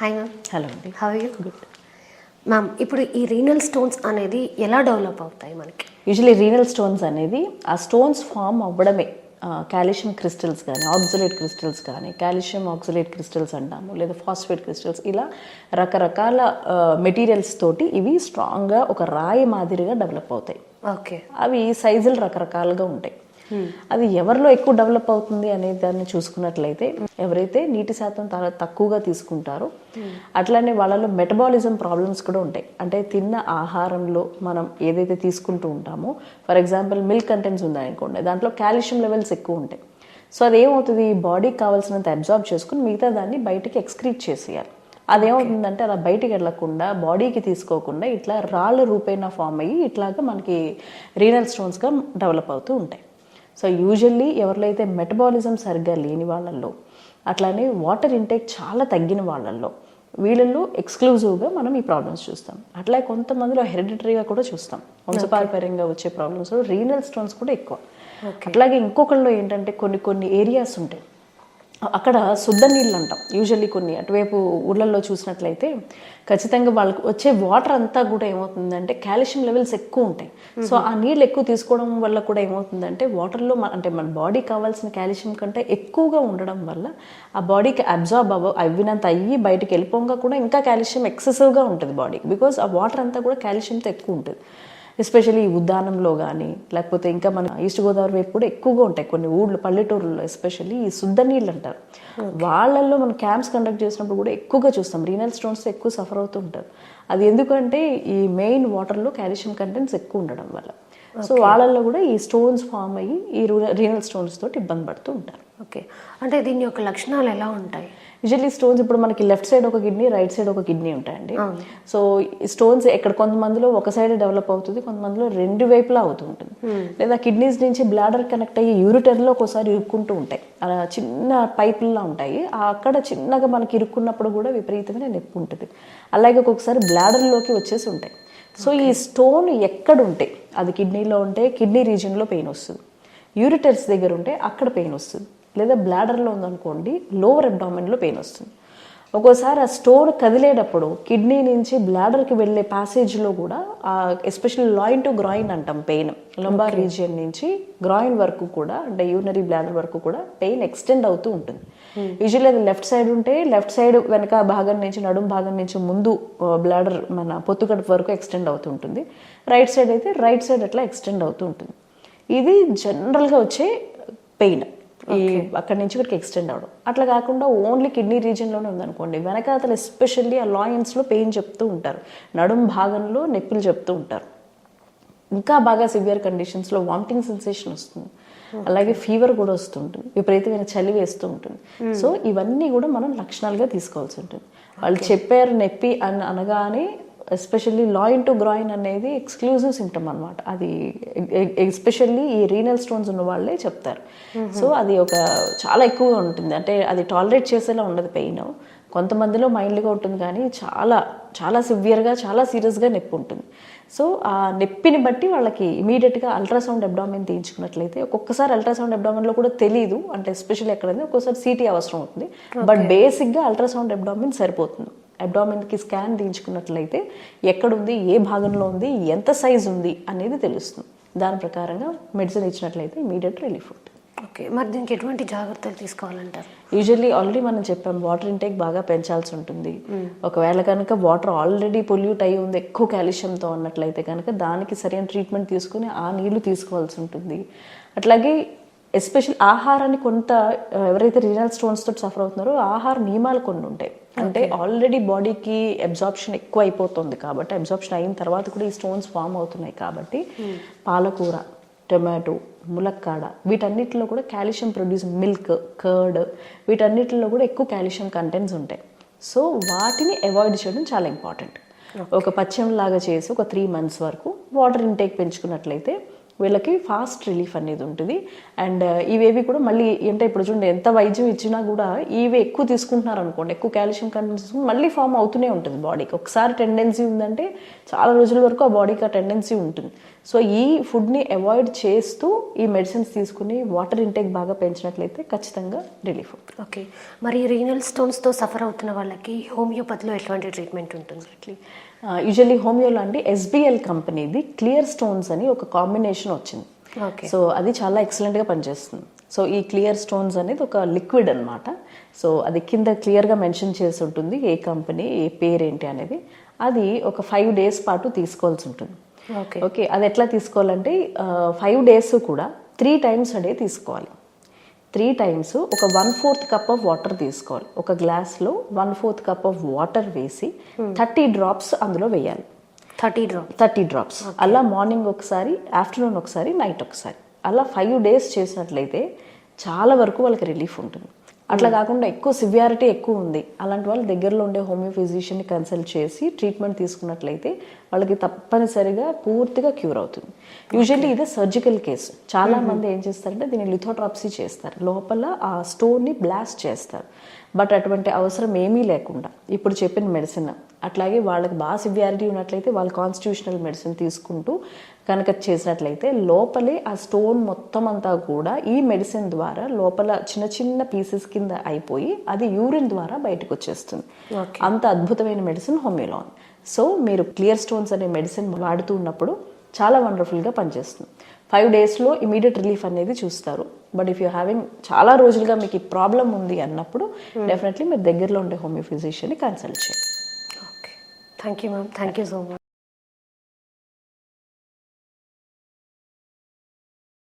Hi ma'am. Hello అండి. How you good ma'am ఇప్పుడు ఈ రీనల్ స్టోన్స్ అనేది ఎలా డెవలప్ అవుతాయి మనకి? యూజువలీ రీనల్ స్టోన్స్ అనేది ఆ స్టోన్స్ ఫామ్ అవ్వడమే. కాల్షియం క్రిస్టల్స్ కానీ ఆక్సిలేట్ క్రిస్టల్స్ కానీ కాల్షియం ఆక్సిలేట్ క్రిస్టల్స్ అంటాము లేదా ఫాస్ఫేట్ క్రిస్టల్స్ ఇలా రకరకాల మెటీరియల్స్ తోటి ఇవి స్ట్రాంగ్గా ఒక రాయి మాదిరిగా డెవలప్ అవుతాయి. ఓకే అవి సైజులు రకరకాలుగా ఉంటాయి. అది ఎవరిలో ఎక్కువ డెవలప్ అవుతుంది అనే దాన్ని చూసుకున్నట్లయితే ఎవరైతే నీటి శాతం చాలా తక్కువగా తీసుకుంటారో అట్లానే వాళ్ళలో మెటబాలిజం ప్రాబ్లమ్స్ కూడా ఉంటాయి. అంటే తిన్న ఆహారంలో మనం ఏదైతే తీసుకుంటూ ఉంటామో ఫర్ ఎగ్జాంపుల్ మిల్క్ కంటెంట్స్ ఉందనుకోండి దాంట్లో కాల్షియం లెవెల్స్ ఎక్కువ ఉంటాయి. సో అదేమవుతుంది? బాడీకి కావాల్సినంత అబ్జార్బ్ చేసుకుని మిగతా దాన్ని బయటికి ఎక్స్క్రీట్ చేసేయాలి. అదేమవుతుందంటే అలా బయటికి వెళ్ళకుండా బాడీకి తీసుకోకుండా ఇట్లా రాళ్ళ రూపేణ ఫామ్ అయ్యి ఇట్లాగా మనకి రీనల్ స్టోన్స్గా డెవలప్ అవుతూ ఉంటాయి. సో యూజువల్లీ ఎవరిలో అయితే మెటబాలిజం సరిగ్గా లేని వాళ్ళల్లో అట్లానే వాటర్ ఇంటేక్ చాలా తగ్గిన వాళ్ళల్లో వీళ్ళల్లో ఎక్స్క్లూజివ్గా మనం ఈ ప్రాబ్లమ్స్ చూస్తాం. అట్లా కొంతమందిలో హెరిడిటరీగా కూడా చూస్తాం. వంశపారపర్యంగా వచ్చే ప్రాబ్లమ్స్ రీనల్ స్టోన్స్ కూడా ఎక్కువ. అట్లాగే ఇంకొకళ్ళు ఏంటంటే కొన్ని కొన్ని ఏరియాస్ ఉంటాయి. అక్కడ శుద్ధ నీళ్ళు అంటాం యూజువల్లీ కొన్ని అటువైపు ఊళ్ళల్లో చూసినట్లయితే ఖచ్చితంగా వాళ్ళకి వచ్చే వాటర్ అంతా కూడా ఏమవుతుందంటే కాల్షియం లెవెల్స్ ఎక్కువ ఉంటాయి. సో ఆ నీళ్ళు ఎక్కువ తీసుకోవడం వల్ల కూడా ఏమవుతుందంటే వాటర్లో అంటే మన బాడీ కావాల్సిన కాల్షియం కంటే ఎక్కువగా ఉండడం వల్ల ఆ బాడీకి అబ్జార్బ్ అవ్వ అవ్వినంత అయ్యి బయటికి వెళ్ళిపోగా కూడా ఇంకా కాల్షియం ఎక్సెసివ్గా ఉంటుంది బాడీకి బికాస్ ఆ వాటర్ అంతా కూడా కాల్షియంతో ఎక్కువ ఉంటుంది. ఎస్పెషల్లీ ఈ ఉద్దానంలో కానీ లేకపోతే ఇంకా మన ఈస్ట్ గోదావరి వైపు కూడా ఎక్కువగా ఉంటాయి కొన్ని ఊళ్ళు పల్లెటూరులో ఎస్పెషల్లీ ఈ శుద్ధ నీళ్ళు అంటారు. వాళ్ళల్లో మనం క్యాంప్స్ కండక్ట్ చేసినప్పుడు కూడా ఎక్కువగా చూస్తాం. రీనల్ స్టోన్స్ ఎక్కువ సఫర్ అవుతూ ఉంటారు. అది ఎందుకంటే ఈ మెయిన్ వాటర్లో కాల్షియం కంటెంట్స్ ఎక్కువ ఉండడం వల్ల. సో వాళ్ళల్లో కూడా ఈ స్టోన్స్ ఫామ్ అయ్యి ఈ రీనల్ స్టోన్స్ తోటి ఇబ్బంది పడుతూ ఉంటారు. ఓకే అంటే దీని యొక్క లక్షణాలు ఎలా ఉంటాయి? యూజువల్లీ స్టోన్స్ ఇప్పుడు మనకి లెఫ్ట్ సైడ్ ఒక కిడ్నీ రైట్ సైడ్ ఒక కిడ్నీ ఉంటాయండి. సో ఈ స్టోన్స్ ఎక్కడ కొంతమందిలో ఒక సైడ్ డెవలప్ అవుతుంది కొంతమందిలో రెండు వైపులా అవుతూ ఉంటుంది. లేదా కిడ్నీస్ నుంచి బ్లాడర్ కనెక్ట్ అయ్యి యూరిటర్లో ఒకసారి ఇరుక్కుంటూ ఉంటాయి. అలా చిన్న పైపుల్లా ఉంటాయి. అక్కడ చిన్నగా మనకి ఇరుక్కున్నప్పుడు కూడా విపరీతమైన నొప్పి ఉంటుంది. అలాగే ఒక్కొక్కసారి బ్లాడర్లోకి వచ్చేసి ఉంటాయి. సో ఈ స్టోన్ ఎక్కడ ఉంటే అది కిడ్నీలో ఉంటే కిడ్నీ రీజియన్లో పెయిన్ వస్తుంది. యూరిటర్స్ దగ్గర ఉంటే అక్కడ పెయిన్ వస్తుంది. లేదా బ్లాడర్లో ఉందనుకోండి లోవర్ అబ్డామెన్లో పెయిన్ వస్తుంది. ఒక్కోసారి ఆ స్టోన్ కదిలేటప్పుడు కిడ్నీ నుంచి బ్లాడర్కి వెళ్ళే ప్యాసేజ్లో కూడా ఎస్పెషల్లీ లాయిన్ టు గ్రాయిన్ అంటాం పెయిన్. లంబార్ రీజియన్ నుంచి గ్రాయిన్ వరకు కూడా అంటే యూనరీ బ్లాడర్ వరకు కూడా పెయిన్ ఎక్స్టెండ్ అవుతూ ఉంటుంది. యూజువల్లీ అది లెఫ్ట్ సైడ్ ఉంటే లెఫ్ట్ సైడ్ వెనక భాగం నుంచి నడుం భాగం నుంచి ముందు బ్లాడర్ మన పొత్తుకడుపు వరకు ఎక్స్టెండ్ అవుతూ ఉంటుంది. రైట్ సైడ్ అయితే రైట్ సైడ్ అట్లా ఎక్స్టెండ్ అవుతూ ఉంటుంది. ఇది జనరల్గా వచ్చే పెయిన్. ఈ అక్కడి నుంచి ఇక్కడికి ఎక్స్టెండ్ అవడం అట్లా కాకుండా ఓన్లీ కిడ్నీ రీజియన్లోనే ఉందనుకోండి. వెనకాతలు ఎస్పెషల్లీ ఆ లాయన్స్లో పెయిన్ చెప్తూ ఉంటారు. నడుం భాగంలో నొప్పులు చెప్తూ ఉంటారు. ఇంకా బాగా సివియర్ కండిషన్స్లో వామిటింగ్ సెన్సేషన్ వస్తుంది. అలాగే ఫీవర్ కూడా వస్తుంటుంది. విపరీతమైన చలి వేస్తూ ఉంటుంది. సో ఇవన్నీ కూడా మనం లక్షణాలుగా తీసుకోవాల్సి ఉంటుంది. వాళ్ళు చెప్పారు నొప్పి అని అనగానే ఎస్పెషల్లీ లాయిన్ టు గ్రాయిన్ అనేది ఎక్స్క్లూజివ్ సిమ్టమ్ అనమాట అది ఎస్పెషల్లీ ఈ రీనల్ స్టోన్స్ ఉన్న వాళ్ళే చెప్తారు. సో అది ఒక చాలా ఎక్కువగా ఉంటుంది. అంటే అది టాలరేట్ చేసేలా ఉండదు పెయిన్ కొంతమందిలో మైల్డ్గా ఉంటుంది కానీ చాలా చాలా సివియర్గా చాలా సీరియస్గా నొప్పి ఉంటుంది. సో ఆ నొప్పిని బట్టి వాళ్ళకి ఇమీడియట్గా అల్ట్రాసౌండ్ అబ్డామిన్ తీయించుకున్నట్లయితే ఒక్కొక్కసారి అల్ట్రాసౌండ్ అబ్డామిన్లో కూడా తెలియదు అంటే ఎస్పెషల్లీ ఎక్కడైనా ఒక్కోసారి సిటీ అవసరం అవుతుంది. బట్ బేసిక్గా అల్ట్రాసౌండ్ అబ్డామిన్ సరిపోతుంది. అబ్డామిన్కి స్కాన్ తీయించుకున్నట్లయితే ఎక్కడుంది ఏ భాగంలో ఉంది ఎంత సైజ్ ఉంది అనేది తెలుస్తుంది. దాని ప్రకారంగా మెడిసిన్ ఇచ్చినట్లయితే ఇమీడియట్ రిలీఫ్ ఉంటుంది. ఓకే మరి దీనికి ఎటువంటి జాగ్రత్తలు తీసుకోవాలంటారు? యూజువల్లీ ఆల్రెడీ మనం చెప్పాం వాటర్ ఇంటేక్ బాగా పెంచాల్సి ఉంటుంది. ఒకవేళ కనుక వాటర్ ఆల్రెడీ పొల్యూట్ అయ్యి ఉంది ఎక్కువ కాల్షియంతో ఉన్నట్లయితే కనుక దానికి సరైన ట్రీట్మెంట్ తీసుకుని ఆ నీళ్ళు తీసుకోవాల్సి ఉంటుంది. అట్లాగే ఎస్పెషల్ ఆహారాన్ని కొంత ఎవరైతే రీనల్ స్టోన్స్ తోటి సఫర్ అవుతున్నారో ఆహార నియమాలు కొన్ని ఉంటాయి. అంటే ఆల్రెడీ బాడీకి అబ్జార్ప్షన్ ఎక్కువ అయిపోతుంది కాబట్టి అబ్జార్ప్షన్ అయిన తర్వాత కూడా ఈ స్టోన్స్ ఫామ్ అవుతున్నాయి కాబట్టి పాలకూర టొమాటో ములక్కాడ వీటన్నిటిలో కూడా కాల్షియం ప్రొడ్యూస్ మిల్క్ కర్డ్ వీటన్నిటిలో కూడా ఎక్కువ కాల్షియం కంటెంట్స్ ఉంటాయి. సో వాటిని అవాయిడ్ చేయడం చాలా ఇంపార్టెంట్ ఒక పచ్చం లాగా చేసి ఒక త్రీ మంత్స్ వరకు వాటర్ ఇంటేక్ పెంచుకున్నట్లయితే వీళ్ళకి ఫాస్ట్ రిలీఫ్ అనేది ఉంటుంది. అండ్ ఇవేవి కూడా మళ్ళీ అంటే ఇప్పుడు చూడండి ఎంత వైద్యం ఇచ్చినా కూడా ఇవి ఎక్కువ తీసుకుంటున్నారు అనుకోండి ఎక్కువ కాల్షియం కంటెంట్స్ మళ్ళీ ఫామ్ అవుతూనే ఉంటుంది బాడీకి. ఒకసారి టెండెన్సీ ఉందంటే చాలా రోజుల వరకు ఆ బాడీకి ఆ టెండెన్సీ ఉంటుంది. సో ఈ ఫుడ్ని అవాయిడ్ చేస్తూ ఈ మెడిసిన్స్ తీసుకుని వాటర్ ఇంటేక్ బాగా పెంచినట్లయితే ఖచ్చితంగా రిలీఫ్ ఓకే. మరి రీనల్ స్టోన్స్తో సఫర్ అవుతున్న వాళ్ళకి హోమియోపతిలో ఎటువంటి ట్రీట్మెంట్ ఉంటుంది? యూజువల్లీ హోమియోలో అంటే ఎస్బిఎల్ కంపెనీది క్లియర్ స్టోన్స్ అని ఒక కాంబినేషన్ వచ్చింది. ఓకే. సో అది చాలా ఎక్సలెంట్గా పనిచేస్తుంది. సో ఈ క్లియర్ స్టోన్స్ అనేది ఒక లిక్విడ్ అన్నమాట. సో అది కింద క్లియర్గా మెన్షన్ చేసి ఉంటుంది ఏ కంపెనీ ఏ పేరేంటి అనేది. అది ఒక ఫైవ్ డేస్ పాటు తీసుకోవాల్సి ఉంటుంది. ఓకే. ఓకే అది ఎట్లా తీసుకోవాలంటే ఫైవ్ డేస్ కూడా త్రీ టైమ్స్ అడే తీసుకోవాలి. త్రీ టైమ్స్ ఒక one fourth cup of water తీసుకోవాలి. ఒక గ్లాస్లో one fourth cup of water వేసి థర్టీ డ్రాప్స్ అందులో వేయాలి. థర్టీ డ్రాప్ థర్టీ డ్రాప్స్ అలా మార్నింగ్ ఒకసారి ఆఫ్టర్నూన్ ఒకసారి నైట్ ఒకసారి. అలా ఫైవ్ డేస్ చేసినట్లయితే చాలా వరకు వాళ్ళకి రిలీఫ్ ఉంటుంది. అట్లా కాకుండా ఎక్కువ సివియారిటీ ఎక్కువ ఉంది. అలాంటి వాళ్ళు దగ్గరలో ఉండే హోమియో ఫిజిషియన్ని కన్సల్ట్ చేసి ట్రీట్మెంట్ తీసుకున్నట్లయితే వాళ్ళకి తప్పనిసరిగా పూర్తిగా క్యూర్ అవుతుంది. యూజువల్లీ ఇదే సర్జికల్ కేసు చాలా మంది ఏం చేస్తారంటే దీన్ని లిథోట్రాప్సీ చేస్తారు. లోపల ఆ స్టోన్ని బ్లాస్ట్ చేస్తారు. బట్ అటువంటి అవసరం ఏమీ లేకుండా ఇప్పుడు చెప్పిన మెడిసిన్ అట్లాగే వాళ్ళకి బాగా సివియారిటీ ఉన్నట్లయితే వాళ్ళు కాన్స్టిట్యూషనల్ మెడిసిన్ తీసుకుంటూ కనుక చేసినట్లయితే లోపలే ఆ స్టోన్ మొత్తం అంతా కూడా ఈ మెడిసిన్ ద్వారా లోపల చిన్న చిన్న పీసెస్ కింద అయిపోయి అది యూరిన్ ద్వారా బయటకు వచ్చేస్తుంది. అంత అద్భుతమైన మెడిసిన్ హోమియోలో ఉంది సో మీరు క్లియర్ స్టోన్స్ అనే మెడిసిన్ వాడుతూ ఉన్నప్పుడు చాలా వండర్ఫుల్గా పనిచేస్తుంది. ఫైవ్ డేస్లో ఇమీడియట్ రిలీఫ్ అనేది చూస్తారు. బట్ ఇఫ్ యూ హ్యావింగ్ చాలా రోజులుగా మీకు ఈ ప్రాబ్లం ఉంది అన్నప్పుడు డెఫినెట్లీ మీరు దగ్గరలో ఉండే హోమియో ఫిజిషియన్ని కన్సల్ట్ చేయండి. Okay. Thank you ma'am. Thank you so much